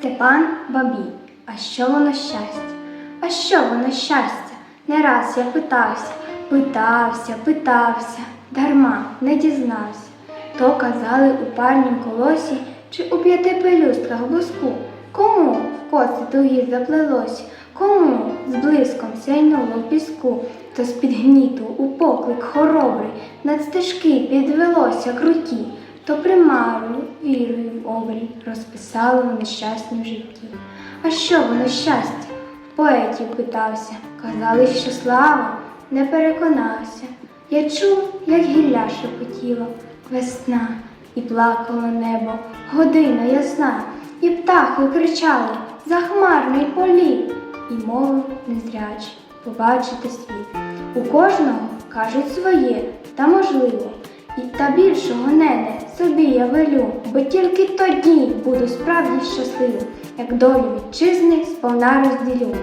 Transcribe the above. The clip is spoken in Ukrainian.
Степан Бабій. А що воно щастя? А що воно щастя? Не раз я питався, питався, питався, дарма не дізнався. То казали у парнім колосі чи у п'яти пелюстках блиску. Кому в коси тугі заплелось, кому з блиском сяйнуло в піску, то з-під гніту у поклик хоробрий над стежки підвелося круті, то примару вірою в обрій розписало в житті. А що воно щастя? Поетів питався, казали, що слава не переконався. Я чув, як гілля шепотіло, весна, і плакало небо, година ясна, і птахи кричали захмарний політ, і мовив незрячий побачити світ. У кожного кажуть своє, та можливо, і та більшого нене собі я велю, бо тільки тоді буду справді щасливим, як долю вітчизни сповна розділю.